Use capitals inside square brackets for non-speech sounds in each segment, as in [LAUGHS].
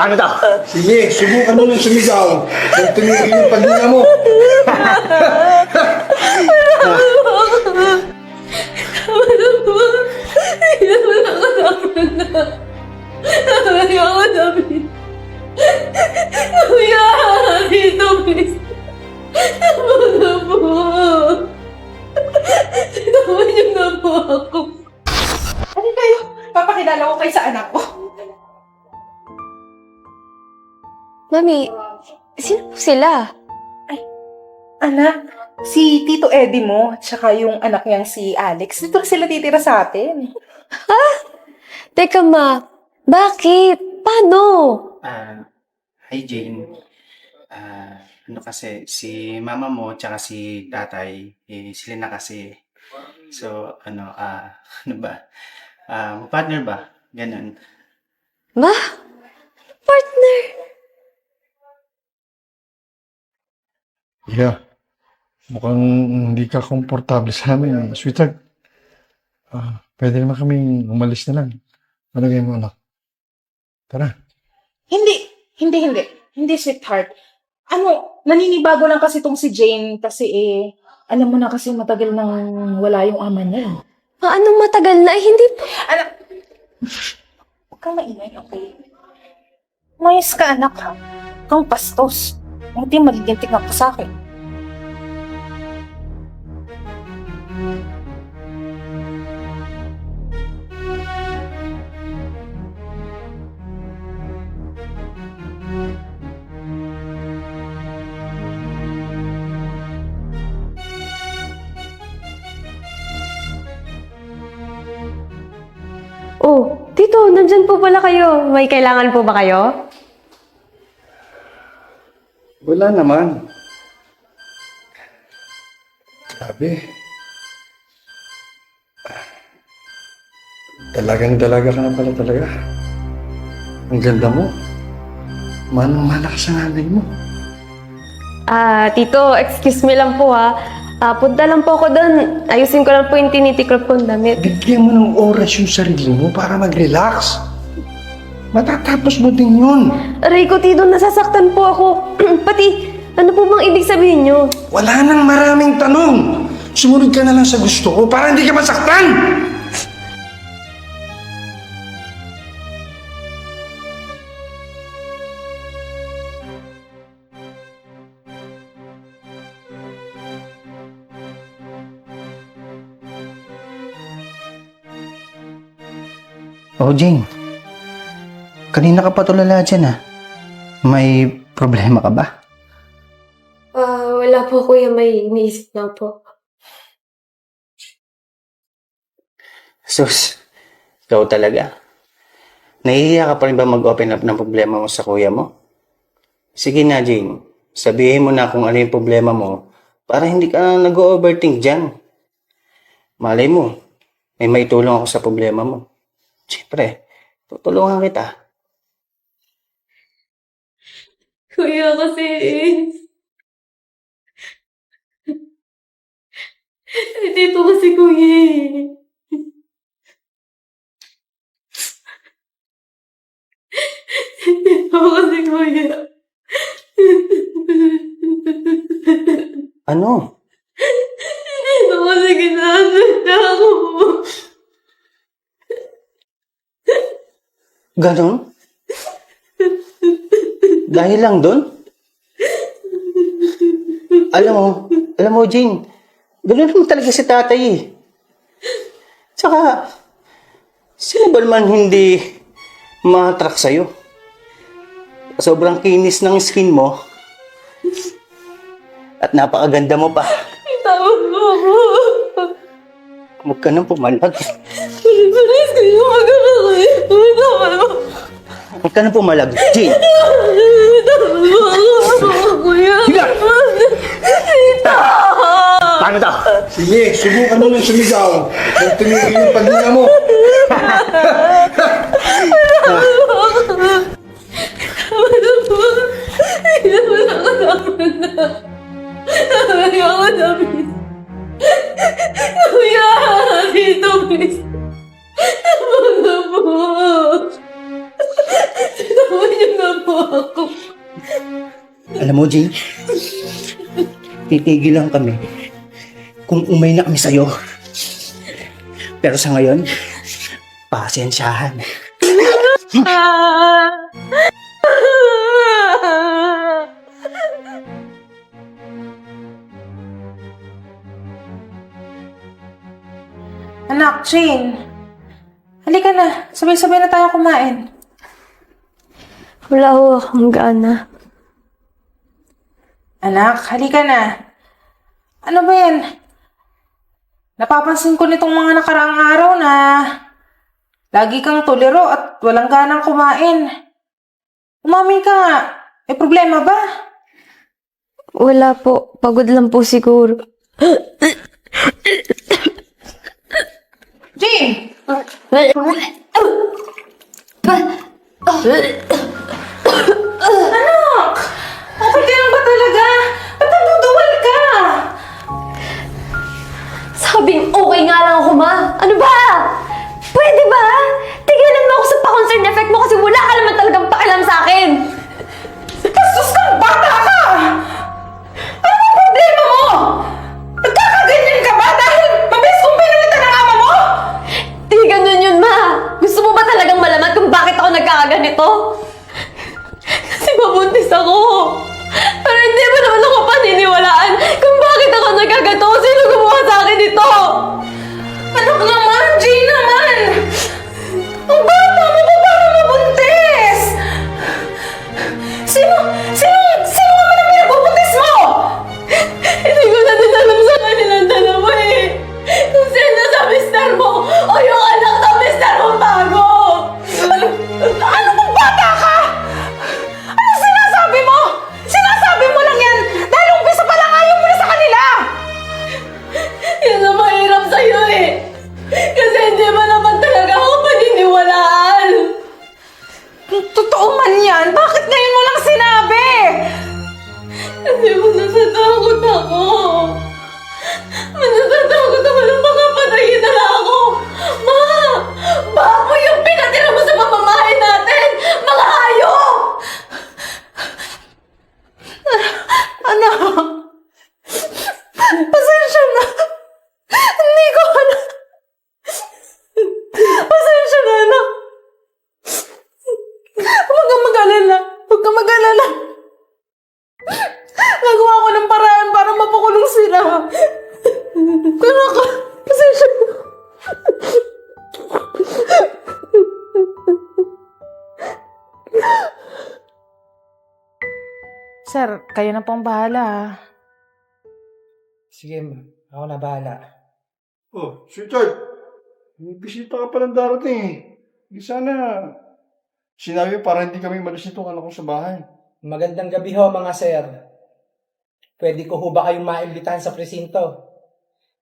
Paano to? Sige, subukan mo ng sumigaw. Kung tumigil yung paghinga mo. Ayoko na, please. Kuya, dito, please. Tama Mami, sino po sila? Anak, si Tito Eddie mo, tsaka yung anak niyang si Alex, dito sila titira sa atin. Teka ma, bakit? Paano? Ah, hi Jane. Ah, ano kasi, si mama mo tsaka si tatay, eh, sila na kasi. So, ano, ah, [LAUGHS] ano ba? Ah, partner ba? Ganun. Ma? Partner? Yeah. Mukhang hindi ka komportable sa amin. Sweetheart, ah, pwede naman kaming umalis na lang. Ano mo, anak? Tara. Hindi, hindi, hindi. Hindi, sweetheart. Ano, naninibago lang kasi tong si Jane kasi eh, alam mo na kasi matagal nang wala yung ama niya. eh. Ma, anong matagal na? Eh, hindi po. Anak, huwag kang maingay, okay? Mayos ka, anak, ha? Kang pastos. Hindi magigintik nga pa sa akin. Oh, Tito, nandyan po pala kayo. May kailangan po ba kayo? Wala naman. Sabi. Talagang dalaga ka na pala talaga. Ang ganda mo. Manang-mana ka sa nanay mo. Ah, Tito, excuse me lang po ha. Ah, punta lang po ako doon. Ayusin ko lang po yung tinitiklop kong damit. Bigyan mo ng oras yung sarili mo para mag-relax. Matatapos mo din yun. Aray ko, Tito, nasasaktan po ako. [CLEARS THROAT] Pati, ano po bang ibig sabihin nyo? Wala nang maraming tanong. Sumunod ka na lang sa gusto ko para hindi ka masaktan. Oh, Jane. Kanina ka pa tulala dyan, ah. May problema ka ba? Ah, wala po kuya, may iniisip lang po. Sus, ikaw talaga. Nahihiya ka pa rin ba mag-open up ng problema mo sa kuya mo? Sige na, Jane. Sabihin mo na kung ano yung problema mo para hindi ka na nag-overthink dyan. Malay mo, may maitulong ako sa problema mo. Siyempre, tutulungan kita. Kuya, kasi... [LAUGHS] Dito kasi kuya eh. [LAUGHS] Dito kasi kuya. Ano? Kasi ginasanda ako. Ganon? Dahil lang doon? Alam mo, alam mo, Jane, gano'n naman talaga si tatay eh. Tsaka, sino ba naman hindi ma-attract sa'yo? Sobrang kinis ng skin mo. At napakaganda mo pa. Tawag mo ako. Huwag ka nang pumalag. Please, kayo. Tawag mo. Huwag ka nang pumalag. Jane. Higa! Paano to? Sige, subukan mo ng sumigaw. Kung tumigil yung paghinga mo. Ayoko na, please. Kuya, dito, please. Ako. Alam mo, Jane, titigil lang kami kung umay na kami sa'yo. Pero sa ngayon, pasensyahan. Ah. Anak, Jane. Halika na. Sabay-sabay na tayo kumain. Wala ho akong gana. Anak, halika na. Ano ba yan? Napapansin ko nitong mga nakaraang araw na lagi kang tuliro at walang ganang kumain. Umamin ka nga. May problema ba? Wala po. Pagod lang po siguro. Jane! Anak! Okay ka Huwag kang mag-alala! Nagawa ko ng paraan para mapakulong sila! Pero ako, pasensya na! Sir, kayo na pong bahala ha. Sige, ako na bahala. Oh, sweetheart. May bisita ka palang darating eh. Di sana sinabi para hindi kami malis nitong anak ko sa bahay. Magandang gabi ho mga sir. Pwede ko ho ba kayong maimbitahan sa presinto?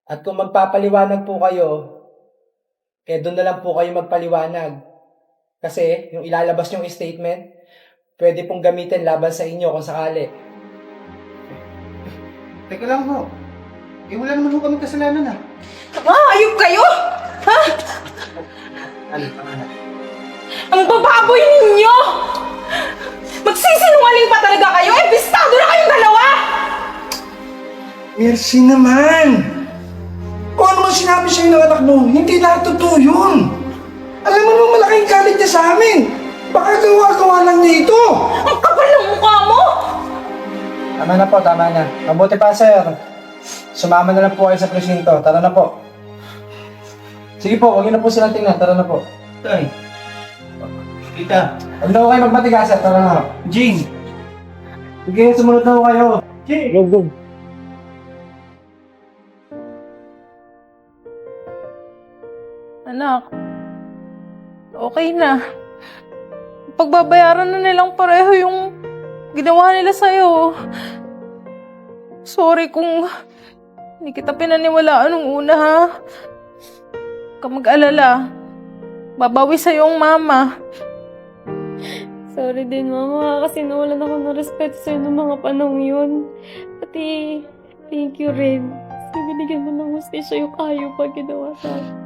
At kung magpapaliwanag po kayo, eh doon na lang po kayo magpaliwanag. Kasi yung ilalabas yung statement, pwede pong gamitin laban sa inyo kung sakali. Teka lang ho. Eh, wala naman ho kami kasalanan ah. Ah, ayop kayo! Bababoy ninyo! Magsisinungaling pa talaga kayo! Eh, bistado na kayong dalawa! Mercy naman! Kung ano man sinabi sa'yo ng anak mo, hindi lahat totoo yun. Alam mo naman malaking galit niya sa amin. Baka gawa-gawa lang niya ito. Ang kapal ng mukha mo! Tama na po, tama na. Mabuti pa sir. Sumama na lang po kayo sa presinto. Tara na po. Sige po, huwag niyo na po silang tingnan. Tara na po. Tay. Tita. Huwag na po kayo magmatigas, sir. Tara na. Jane. Sige, sumunod na po kayo. Jane. Go, go. Anak, okay na. Pagbabayaran na nilang pareho yung ginawa nila sa'yo. Sorry kung hindi kita pinaniwalaan nung una, ha? Huwag ka mag-alala. Babawi sa'yo ang mama. Sorry din, mama. Kasi nawalan ako ng respeto sa'yo ng mga panahon yun. Pati, thank you rin. Kasi binigyan mo ng hustisya yung kayo pag ginawa sa akin.